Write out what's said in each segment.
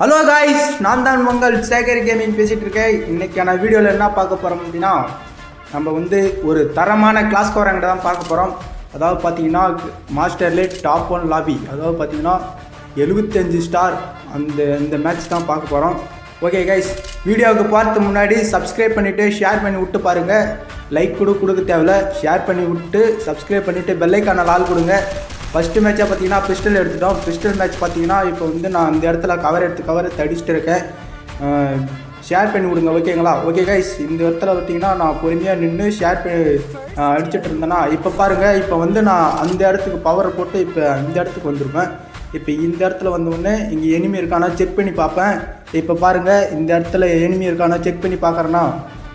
Hello guys நான் தான் உங்கள் சேகர் கேமிங் பேசிகிட்டு இருக்கேன். இன்றைக்கான வீடியோவில் என்ன பார்க்க போகிறோம் அப்படின்னா நம்ம வந்து ஒரு தரமான கிளாஸ் கோரங்கிட்ட தான் பார்க்க போகிறோம் அதாவது பார்த்தீங்கன்னா மாஸ்டர்லே டாப் ஒன் லாபி அதாவது பார்த்தீங்கன்னா எழுபத்தஞ்சு ஸ்டார் அந்த இந்த மேட்ச் தான் பார்க்க போகிறோம் ஓகே கைஸ் வீடியோவுக்கு பார்த்து முன்னாடி சப்ஸ்கிரைப் பண்ணிவிட்டு ஷேர் பண்ணி விட்டு பாருங்கள் லைக் கூட கொடுக்க தேவையில்ல. ஷேர் பண்ணி விட்டு சப்ஸ்கிரைப் பண்ணிவிட்டு பெல்லைக்கான ஆள் கொடுங்க. ஃபஸ்ட்டு மேட்சாக பார்த்தீங்கன்னா பிஸ்டல் எடுத்துட்டோம். பிஸ்டல் மேட்ச் பார்த்தீங்கன்னா இப்போ வந்து நான் இந்த இடத்துல கவர் எடுத்து கவர் எடுத்து அடிச்சுட்டு இருக்கேன் ஷேர் பண்ணி விடுங்க ஓகேங்களா ஓகே கைஸ் இந்த இடத்துல பார்த்தீங்கன்னா நான் பொறுமையாக நின்று ஷேர் பண்ணி அடிச்சுட்டு அடிச்சிட்டு இருந்தேன்னா இப்போ பாருங்கள் இப்போ வந்து நான் அந்த இடத்துக்கு பவர் போட்டு இப்போ இந்த இடத்துக்கு வந்திருப்பேன். இப்போ இந்த இடத்துல வந்த இங்கே எனிமி இருக்கானா செக் பண்ணி பார்ப்பேன். இப்போ பாருங்கள் இந்த இடத்துல எனிமி இருக்கானா செக் பண்ணி பார்க்குறேன்னா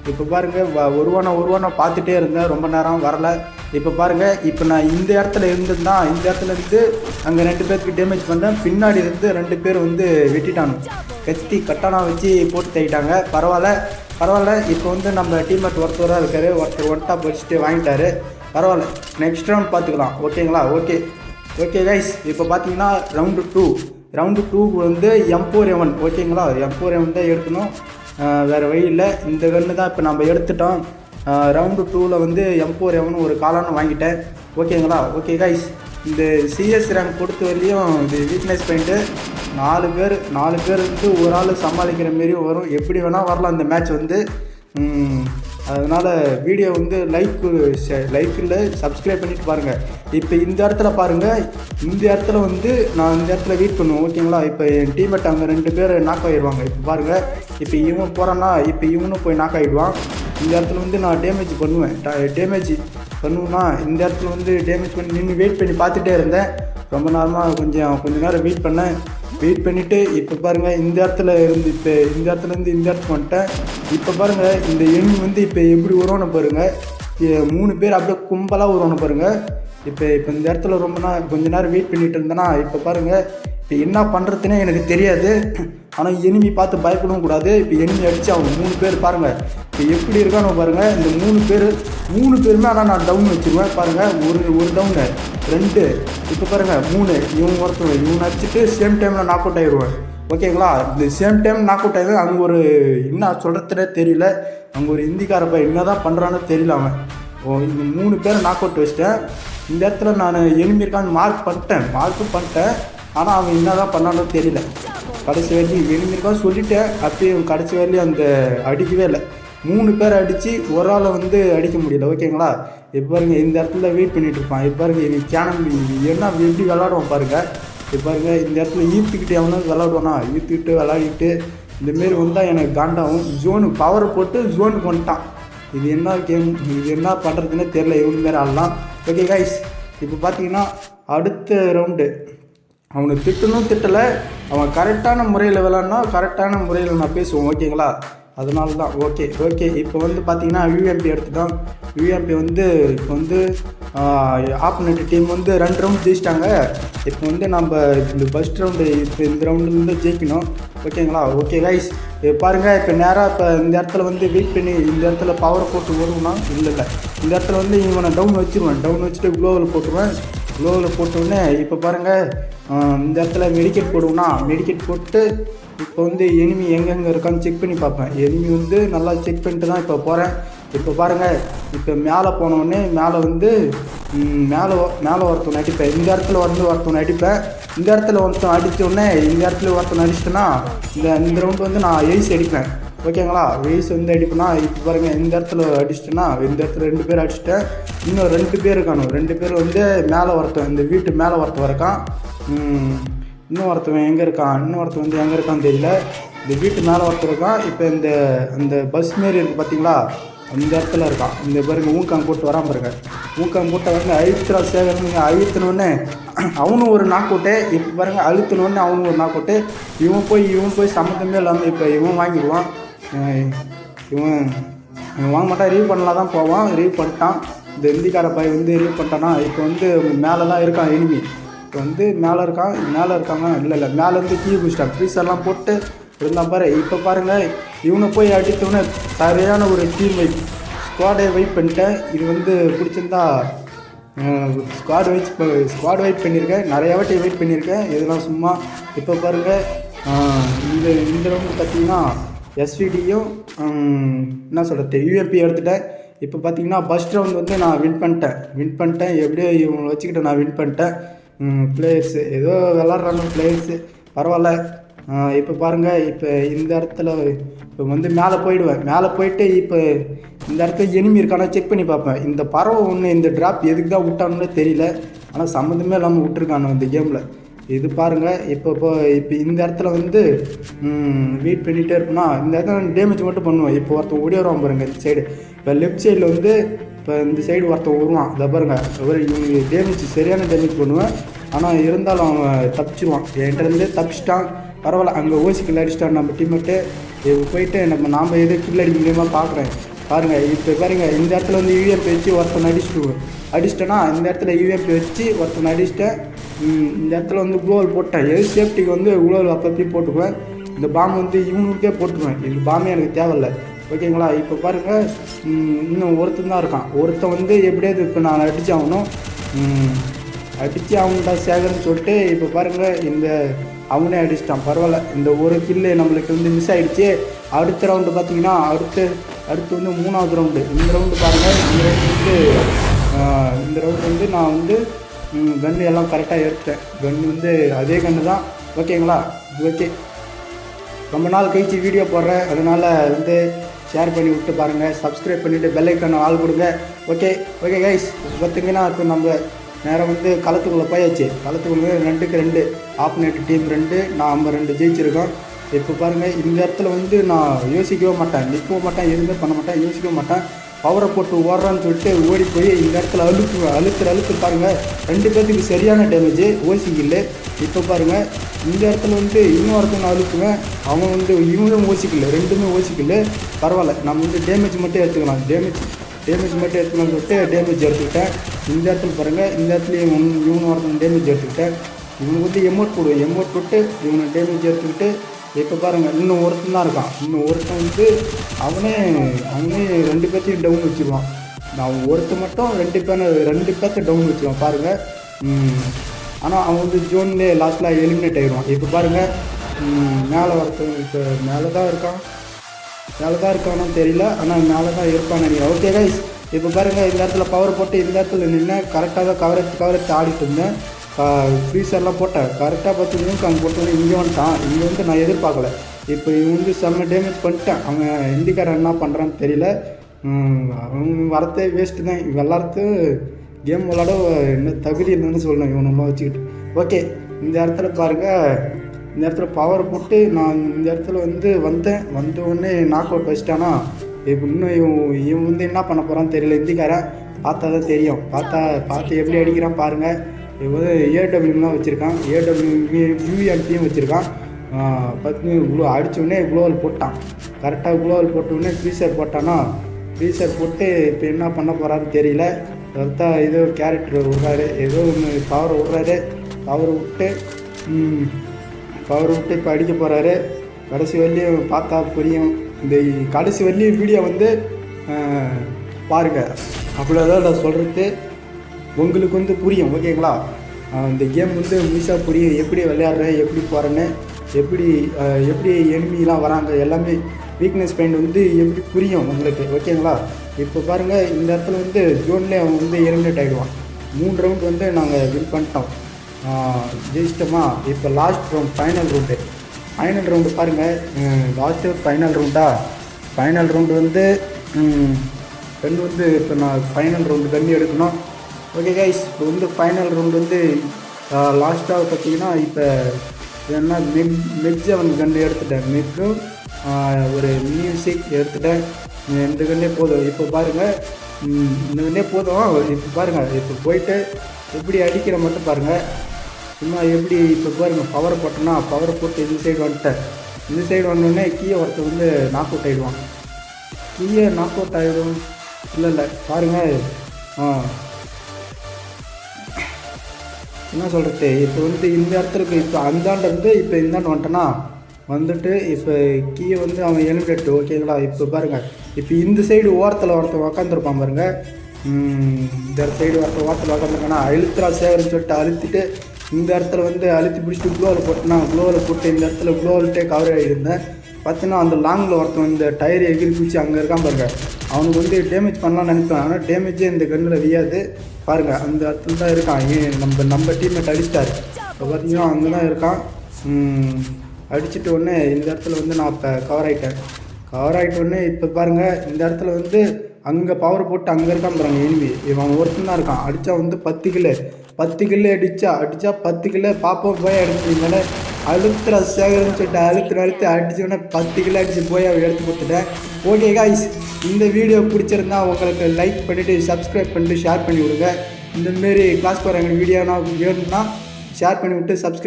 இப்போ பாருங்கள் வ- ஒருவான பார்த்துட்டே இருந்தேன். ரொம்ப நேரம் வரலை. இப்போ பாருங்கள் இப்போ நான் இந்த இடத்துல இருந்திருந்தா இந்த இடத்துல இருந்து அங்கே ரெண்டு பேருக்கு டேமேஜ் பண்ணேன். பின்னாடி இருந்து ரெண்டு பேர் வந்து வெட்டிட்டானுங்க கத்தி கட்டானா வச்சு போட்டு தள்ளிட்டாங்க. பரவாயில்ல பரவாயில்ல. இப்போ வந்து நம்ம டீம்மேட் ஒருத்தராக இருக்கார். ஒருத்தர் ஒன் டாப் வச்சுட்டு வாங்கிட்டாரு. பரவாயில்ல. நெக்ஸ்ட் ரவுண்ட் பார்த்துக்கலாம் ஓகேங்களா ஓகே ஓகே கைஸ் இப்போ பார்த்தீங்கன்னா ரவுண்டு டூ ரவுண்டு டூ வந்து எம்போர் எவன் ஓகேங்களா எம்போர் எவன் தான் எடுக்கணும். வேறு வழி இல்லை. இந்த கன்று தான் இப்போ நம்ம எடுத்துட்டோம். ரவுண்டு டூவில் வந்து எம்போர் எவனும் ஒரு காலான்னு வாங்கிட்டேன். ஓகேங்களா? ஓகே கைஸ் இந்த சிஎஸ் ரேங்க் பொறுத்த வரையும் இது வீக்னஸ் பாயிண்ட்டு நாலு பேர் நாலு பேர் வந்து ஒரு ஆள் சமாளிக்கிற மாரியும் வரும். எப்படி வேணால் வரலாம் இந்த மேட்ச் வந்து. அதனால் வீடியோ வந்து லைக் லைக் இல்லை சப்ஸ்கிரைப் பண்ணிட்டு பாருங்கள் இப்போ இந்த இடத்துல பாருங்கள் இந்த இடத்துல வந்து நான் இந்த இடத்துல வெயிட் பண்ணுவேன் ஓகேங்களா இப்போ என் டீமேட் அங்கே ரெண்டு பேர் நாக் ஆகிடுவாங்க இப்போ பாருங்கள் இப்போ இவன் போகிறான்னா இப்போ இவனும் போய் நாக் ஆகிடுவான் இந்த இடத்துல வந்து நான் டேமேஜ் பண்ணுவேன். டேமேஜ் பண்ணுவேன்னா இந்த இடத்துல வந்து டேமேஜ் பண்ணி நின்று வெயிட் பண்ணி பார்த்துட்டே இருந்தேன். ரொம்ப நேரமாக கொஞ்சம் கொஞ்ச நேரம் வெயிட் பண்ணேன். வெயிட் பண்ணிவிட்டு இப்போ பாருங்கள் இந்த இடத்துல இருந்து இப்போ இந்த இடத்துல இருந்து இந்த இடத்துக்கு வந்துட்டேன். இப்போ பாருங்கள் இந்த எண் வந்து இப்போ எப்படி வரும்னு பாருங்கள் மூணு பேர் அப்படியே கும்பலாக வருவானு பாருங்கள் இப்போ இப்போ இந்த இடத்துல ரொம்ப நேரம் கொஞ்ச நேரம் வெயிட் பண்ணிட்டு இருந்தேன்னா இப்போ பாருங்கள் இப்போ என்ன பண்ணுறதுனே எனக்கு தெரியாது. ஆனால் எனிமி பார்த்து பயப்படவும் கூடாது. இப்போ எனிமி அடித்து அவங்க மூணு பேர் பாருங்கள் இப்போ எப்படி இருக்கானோ பாருங்கள் இந்த மூணு பேர் மூணு பேருமே ஆனால் நான் டவுன் வச்சுருவேன் பாருங்கள் ஒரு ஒரு டவுனு ரெண்டு இப்போ பாருங்கள் மூணு. இவன் ஒருத்தன் இவன் அடிச்சுட்டு சேம் டைமில் நாக் அவுட் ஆயிடுவேன் ஓகேங்களா இந்த சேம் டைம் நாக் அவுட் ஆயிடுவேன் அங்கே ஒரு என்ன சொல்கிறதுனே தெரியல. அங்கே ஒரு ஹிந்திக்காரப்ப என்ன தான் பண்ணுறான்னு தெரியல அவன். ஓ இந்த மூணு பேரை நாக் அவுட் வச்சிட்டேன். இந்த இடத்துல நான் எனிமி இருக்கான்னு மார்க் பண்ணிட்டேன். மார்க்கும் பண்ணிட்டேன். ஆனால் அவன் என்ன தான் பண்ணானோ தெரியல. கடைசி வரையும் எனிமி இருக்கான்னு சொல்லிட்டேன். அப்பயும் கடைசி வரையும் அந்த அடிக்கவே இல்லை. மூணு பேர் அடித்து ஒரு ஆளை வந்து அடிக்க முடியல. ஓகேங்களா இப்போ இந்த இடத்துல வெயிட் பண்ணிகிட்டு இருப்பான். இப்போ பாருங்க இவன் கேனம் என்ன எப்படி விளாடுவான் பாருங்க. இப்போ பாருங்க இந்த இடத்துல ஈர்த்துக்கிட்டு எவனும் விளாடுவானா ஈர்த்துக்கிட்டு விளாடிட்டு இந்தமாரி வந்தால் எனக்கு காண்டாகும் ஜோனு பவர் போட்டு ஜோனுக்கு வந்துட்டான். இது என்ன கேம் இது என்ன பண்ணுறதுன்னே தெரில இவனு மாரி ஆடலாம். ஓகே கைஸ் இப்போ பார்த்தீங்கன்னா அடுத்த ரவுண்டு அவனை திட்டணும் திட்டலை. அவன் கரெக்டான முறையில் விளாட்னா கரெக்டான முறையில் நான் பேசுவேன். ஓகேங்களா அதனால தான் ஓகே ஓகே இப்போ வந்து பார்த்தீங்கன்னா யூஎம்பி எடுத்துட்டோம் யூஎம்பி வந்து இப்போ வந்து ஆப்போனண்ட் டீம் வந்து ரெண்டு ரவுண்ட் ஜெயிச்சிட்டாங்க. இப்போ வந்து நம்ம இந்த ஃபஸ்ட் ரவுண்டு இப்போ இந்த ரவுண்டுலேருந்து ஜெயிக்கணும். ஓகேங்களா ஓகே கைஸ் பாருங்கள் இப்போ நேராக இப்போ இந்த இடத்துல வந்து வெயிட் பண்ணி இந்த இடத்துல பவர் போட்டு வருவோம்னா இல்லை இல்லை இந்த இடத்துல வந்து இவனை டவுன் வச்சிருவேன். டவுன் வச்சுட்டு குளோவில் போட்டுருவேன். குளோவில் போட்டோடனே இப்போ பாருங்கள் இந்த இடத்துல மெடிக்கெட் போடுவோம்னா மெடிக்கெட் போட்டு இப்போ வந்து எனிமி எங்கெங்கே இருக்கான்னு செக் பண்ணி பார்ப்பேன். எனிமி வந்து நல்லா செக் பண்ணிட்டு தான் இப்போ போகிறேன் இப்போ பாருங்கள் இப்போ மேலே போனோடனே மேலே வந்து மேலே மேலே ஒருத்தவன் அடிப்பேன் இந்த இடத்துல வந்து ஒருத்தவன் அடிப்பேன் இந்த இடத்துல ஒருத்தன் அடித்தோடனே இந்த இடத்துல ஒருத்தன் அடிச்சிட்டேன்னா இந்த இந்த ரவுண்டு வந்து நான் எய்ஸ் அடிப்பேன். ஓகேங்களா எய்ஸ் வந்து அடிப்பேன்னா இப்போ பாருங்கள் இந்த இடத்துல அடிச்சிட்டேன்னா இந்த இடத்துல ரெண்டு பேர் அடிச்சிட்டேன். இன்னும் ரெண்டு பேர் இருக்கானு. ரெண்டு பேர் வந்து மேலே ஒருத்தன் இந்த வீட்டு மேலே ஒருத்தன் இருக்கான். இன்னும் ஒருத்தவன் எங்கே இருக்கான்? இன்னும் ஒருத்தன் வந்து எங்கே இருக்கான்னு தெரியல. இந்த வீட்டு மேலே ஒருத்தர் இருக்கான். இப்போ இந்த அந்த பஸ் மாரி இருக்குது பார்த்தீங்களா அந்த இடத்துல இருக்கான் இந்த பாருங்க ஊக்காங்க போட்டு வரான் பாருங்க. ஊக்காங்க போட்ட வந்து அழுத்துறா சேகரனுங்க அழுத்தினோடனே அவனும் ஒரு நாக்கோட்டு இப்போ பாருங்க அழுத்தினோடனே அவனும் ஒரு நாக்கோட்டு இவன் போய் இவன் போய் சம்மந்தமே இல்லாமல் இப்போ இவன் வாங்கிடுவான். இவன் இவன் வாங்க மாட்டான் ரீவ் பண்ணலாம் தான் போவான். ரீவ் பண்ணிட்டான். இந்த இந்திக்கார பையன் வந்து ரீவ் பண்ணிட்டானா? இப்போ வந்து மேலே தான் இருக்கான் எனிமி இப்போ வந்து மேலே இருக்கான் மேலே இருக்காங்க இல்லை இல்லை மேலே இருந்து கீ குடிச்சிட்டான் ஃப்ரீசர்லாம் போட்டு இருந்தான் பாரு இப்போ பாருங்களேன் இவனை போய் அடித்தவொடனே சரியான ஒரு டீம் வைப் ஸ்குவாடை வெயிட் பண்ணிட்டேன். இது வந்து பிடிச்சிருந்தா ஸ்குவாட் வெயிட் ஸ்குவாட் வெயிட் பண்ணியிருக்கேன். நிறைய வாட்டி வெயிட் பண்ணியிருக்கேன். இதெல்லாம் சும்மா இப்போ பாருங்கள் இந்த இந்த ரவுண்டு பார்த்தீங்கன்னா எஸ்விடியும் என்ன சொல்கிறது யூஎம்பி எடுத்துட்டேன். இப்போ பார்த்தீங்கன்னா ஃபஸ்ட் ரவுண்ட் வந்து நான் வின் பண்ணிட்டேன். வின் பண்ணிட்டேன். எப்படியோ இவங்களை வச்சுக்கிட்டு நான் வின் பண்ணிட்டேன். பிளேயர்ஸு ஏதோ விளாட்றாங்க பிளேயர்ஸு பரவாயில்ல. இப்போ பாருங்கள் இப்போ இந்த இடத்துல இப்போ வந்து மேலே போயிடுவேன். மேலே போயிட்டு இப்போ இந்த இடத்துல எனிமி இருக்கானா செக் பண்ணி பார்ப்பேன். இந்த பறவை ஒன்று இந்த ட்ராப் எதுக்கு தான் விட்டான்னு தெரியல. ஆனால் சம்மந்தமே இல்லாமல் விட்டுருக்கானு இந்த கேமில் இது பாருங்கள் இப்போ இப்போ இப்போ இந்த இடத்துல வந்து வெயிட் பண்ணிகிட்டே இருப்போம்னா இந்த இடத்துல டேமேஜ் மட்டும் பண்ணுவேன். இப்போ ஒருத்தன் ஓடி வருவான் பாருங்க இந்த சைடு இப்போ லெஃப்ட் சைடில் வந்து இப்போ இந்த சைடு ஒருத்தன் வருவான். இதை பாருங்க ஒரு இவனுக்கு டேமேஜ் சரியான டேமேஜ் பண்ணுவேன். ஆனால் இருந்தாலும் அவன் தப்பிச்சிருவான். என்கிட்ட இருந்தே தப்பிச்சிட்டான். பரவாயில்ல அங்கே ஓசி கில் நம்ம டீம்மேட்டு போயிட்டு நம்ம நாம் எது கில் அடிக்க முடியுமா பார்க்குறேன் பாருங்கள் இப்போ பாருங்க இந்த இடத்துல வந்து யூஎம்பி வச்சு ஒருத்தன் அடிச்சுட்டு அடிச்சிட்டேன்னா இந்த இடத்துல யூஎம்பி வச்சு ஒருத்தன் அடிச்சிட்டேன் இந்த இடத்துல வந்து குளோவல் போட்டேன். எது சேஃப்டிக்கு வந்து குளோவல் அப்பப்பி போட்டுக்குவேன்? இந்த பாம்பு வந்து இவனுக்கே போட்டுக்குவேன். இது பாம்பே எனக்கு தேவையில்ல. ஓகேங்களா இப்போ பாருங்கள் இன்னும் ஒருத்தன் தான் இருக்கான். ஒருத்தன் வந்து எப்படியாவது இப்போ நான் அடிச்சாகணும். அடித்து அவன்கிட்ட சேகர்னு சொல்லிட்டு இப்போ பாருங்கள் இந்த அவனே அடிச்சிட்டான். பரவாயில்ல இந்த ஒரு கில்லு நம்மளுக்கு வந்து மிஸ் ஆகிடுச்சு அடுத்த ரவுண்டு பார்த்தீங்கன்னா அடுத்து அடுத்து வந்து மூணாவது ரவுண்டு இந்த ரவுண்டு பாருங்கள் இந்த ரவுண்டு வந்து இந்த ரவுண்டு வந்து நான் வந்து கன்று எல்லாம் கரெக்டாக எடுத்தேன் கன்று வந்து அதே கன்று தான். ஓகேங்களா ஓகே ரொம்ப நாள் கழிச்சு வீடியோ போடுறேன். அதனால் வந்து ஷேர் பண்ணி விட்டு பாருங்கள் சப்ஸ்கிரைப் பண்ணிவிட்டு பெல்லைக்கான ஆள் கொடுங்க. ஓகே ஓகே கைஸ் பார்த்தீங்கன்னா இப்போ நம்ம நேரம் வந்து களத்துக்குள்ளே போயாச்சு. களத்துக்குள்ளே ரெண்டுக்கு ரெண்டு. ஆப்போனேட் டீம் ரெண்டு நாம் ரெண்டு ஜெயிச்சிருக்கோம். இப்போ பாருங்கள் இந்த இடத்துல வந்து நான் யோசிக்கவே மாட்டேன். நிற்கவும் மாட்டேன் எதுவுமே பண்ண மாட்டேன் யோசிக்கவே மாட்டேன். பவரை போட்டு ஓடுறான்னு சொல்லிட்டு ஓடி போய் இந்த இடத்துல அழுத்து அழுத்துற அழுத்து பாருங்கள் ரெண்டு பேர்த்துக்கு சரியான டேமேஜ் ஓசிக்கல இப்போ பாருங்கள் இந்த இடத்துல வந்து இன்னொருத்தன் அழுத்துவேன் அவன் வந்து இவனும் ஓசிக்கல ரெண்டுமே ஓசிக்கல பரவாயில்ல நம்ம வந்து டேமேஜ் மட்டும் எடுத்துக்கலாம். டேமேஜ் டேமேஜ் மட்டும் எடுத்துக்கலாம்னு சொல்லிட்டு டேமேஜ் எடுத்துக்கிட்டேன். இந்த இடத்துல பாருங்கள் இந்த இடத்துல இவன் இவனு ஒருத்தன் டேமேஜ் எடுத்துக்கிட்டேன். இவனுக்கு வந்து எமௌண்ட் போடுவேன் எமௌண்ட் போட்டு இவனை டேமேஜ் எடுத்துக்கிட்டு இப்போ பாருங்கள் இன்னும் ஒருத்தன் தான் இருக்கான். இன்னும் ஒருத்தன் வந்து அவனே அவனே ரெண்டு பேர்த்தையும் டவுன் வச்சுருவான். நான் ஒருத்தன் மட்டும் ரெண்டு பேர் ரெண்டு பேர்த்த டவுன் வச்சுருவான் பாருங்கள் ஆனால் அவன் வந்து ஜோன்லேயே லாஸ்ட்டில் எலிமினேட் ஆகிடுவான் இப்போ பாருங்கள் மேலே ஒருத்தன் இப்போ மேலே தான் இருக்கான். மேலே தான் இருக்கானு தெரியல. ஆனால் மேலே தான் இருப்பான்னு நினைக்கிறேன். ஓகே கைஸ் இப்போ பாருங்கள் இந்த இடத்துல பவர் போட்டு இந்த இடத்துல நின்று கரெக்டாக தான் கவரேஜ் கவரேஜ் ஆடிட்டு இருந்தேன். ஃப்ரீசர்லாம் போட்டேன். கரெக்டாக பார்த்து நிமிஷம் அங்கே போட்டு இங்கே வந்துட்டான். இங்கே வந்து நான் எதிர்பார்க்கல. இப்போ இவன் வந்து செம்ம டேமேஜ் பண்ணிட்டேன். அவன் ஹிந்திக்காரன் என்ன பண்ணுறான்னு தெரியல. அவன் வரத்தே வேஸ்ட்டு தான். விளாட்றது கேம் விளாட என்ன தகுதி என்னன்னு சொல்லணும். இவனெல்லாம் வச்சுக்கிட்டு. ஓகே இந்த இடத்துல பாருங்கள் இந்த இடத்துல பவர் போட்டு நான் இந்த இடத்துல வந்து வந்தேன். வந்த உடனே நாக் அவுட் வச்சிட்டானா இப்போ இன்னும் இவன் இவன் வந்து என்ன பண்ண போகிறான்னு தெரியல. ஹிந்திக்காரன் பார்த்தா தான் தெரியும். பார்த்தா பார்த்து எப்படி அடிக்கிறான் பாருங்கள் இவன் வந்து ஏடபிள்யூலாம் வச்சுருக்கான். ஏடபிள்யூ யூஎன்டியும் வச்சுருக்கான். பத்து இவ்வளோ அடித்தோடனே குளோவல் போட்டான். கரெக்டாக குளோவல் போட்ட ஃப்ரீசர் போட்டானா ஃப்ரீசர் போட்டு இப்போ என்ன பண்ண போகிறான்னு தெரியல. கரெக்டாக ஏதோ கேரக்டர் விட்றாரு ஏதோ ஒன்று பவர் விட்றாரு பவர் விட்டு பவர் விட்டு இப்போ அடிக்க போகிறாரு கடைசி வரலையும் பார்த்தா புரியும். இந்த கடைசி வரலையும் வீடியோ வந்து பாருங்கள் அவ்வளோதான் நான் சொல்கிறது உங்களுக்கு வந்து புரியும் ஓகேங்களா? இந்த கேம் வந்து முழுசாக புரியும். எப்படி விளையாடுறேன் எப்படி போகிறேன்னு எப்படி எப்படி எனிமிலாம் வராங்க எல்லாமே வீக்னஸ் பாயிண்ட் வந்து எப்படி புரியும் உங்களுக்கு ஓகேங்களா? இப்போ பாருங்கள் இந்த இடத்துல வந்து ஜோன்லேயே அவன் வந்து எலிமினேட் ஆகிடுவான் மூணு ரவுண்ட் வந்து நாங்கள் வின் பண்ணிட்டோம். ஜெயிச்சிட்டோமா? இப்போ last round final round final round பாருங்கள் லாஸ்ட்டு ஃபைனல் ரவுண்டா ஃபைனல் ரவுண்டு வந்து பெண் வந்து இப்போ நான் ஃபைனல் ரவுண்டு கண்ணி எடுக்கணும். ஓகே கைஸ் இப்போ வந்து ஃபைனல் ரவுண்டு வந்து லாஸ்ட்டாக பார்த்தீங்கன்னா இப்போ என்ன மெக் மெக்ஜை வந்து கண்டு எடுத்துட்டேன். மெக்கும் ஒரு மியூசிக் எடுத்துட்டேன். இந்த கண்ணே போதும். இப்போ பாருங்கள் இந்த கண்ணே போதும். இப்போ பாருங்கள் இப்போ போயிட்டு எப்படி அடிக்கிற மட்டும் பாருங்கள் சும்மா எப்படி இப்போ பாருங்க பவரை போட்டோன்னா பவரை போட்டு இந்த சைடு வந்துட்டேன். இந்த சைடு வந்தோடனே கீயை ஒருத்தர் வந்து நாக் அவுட் ஆகிடுவான் கீயை நாக் அவுட் ஆகிடும் இல்லை இல்லை பாருங்கள் ஆ. என்ன சொல்கிறது இப்போ வந்து இந்த இடத்துக்கு இப்போ அந்தாண்ட இருந்து இப்போ இந்தாண்ட வந்துட்டேன்னா வந்துட்டு இப்போ கீயை வந்து அவன் எலிமினேட் ஓகேங்களா இப்போ பாருங்கள் இப்போ இந்த சைடு ஓரத்தில் ஒருத்தன் உக்காந்துருப்பான் பாருங்கள் இந்த சைடு ஒருத்தன் ஓரத்தில் உக்காந்துருக்கானா அழுத்துறா சேகர்னு சொல்லிட்டு அழுத்திட்டு இந்த இடத்துல வந்து அழுத்தி பிடிச்சிட்டு குளோவில் போட்டேன்னா குளோவில் போட்டு இந்த இடத்துல குளோவில்ட்டே கவர் ஆகியிருந்தேன். பார்த்தீங்கன்னா அந்த லாங்கில் ஒருத்தன் இந்த டயர் எகிரி பிடிச்சி அங்கே இருக்கான் பாருங்க. அவனுக்கு வந்து டேமேஜ் பண்ணலாம்னு நினைப்பேன். ஆனால் டேமேஜே இந்த கண்ணில் வியாது. பாருங்க அந்த இடத்துல தான் இருக்கான். ஏன் நம்ம நம்ம டீம்மேட் அடிச்சிட்டாரு. இப்போ பார்த்தீங்கன்னா அங்கே தான் இருக்கான். ம், அடிச்சிட்ட உடனே இந்த இடத்துல வந்து நான் இப்போ கவர் ஆகிட்டேன் கவர் ஆகிட்ட உடனே இப்போ பாருங்கள் இந்த இடத்துல வந்து அங்கே பவர் போட்டு அங்கே இருக்கான் பாருங்க எனிமி இவன் ஒருத்தன் தான் இருக்கான். அடித்தா வந்து பத்து கிலோ பத்து கிலோ அடித்தா அடித்தா பத்து கிலோ பாப்போம் போய் அடிச்சிருந்தால அழுத்துற சேகரன்னு சொல்லிட்டு அழுத்து அழுத்து அடிச்சோடனே பத்து கிலோ அடிச்சு போய் அவன் எடுத்து கொடுத்துட்டேன். ஓகே காய்ஸ் இந்த வீடியோ பிடிச்சிருந்தா உங்களுக்கு லைக் பண்ணிவிட்டு சப்ஸ்கிரைப் பண்ணிட்டு ஷேர் பண்ணி விடுங்க. இந்தமாரி கிளாஸ் போகிற எங்களுக்கு வீடியோனா வேணும்னா ஷேர் பண்ணி விட்டு சப்ஸ்கிரைப்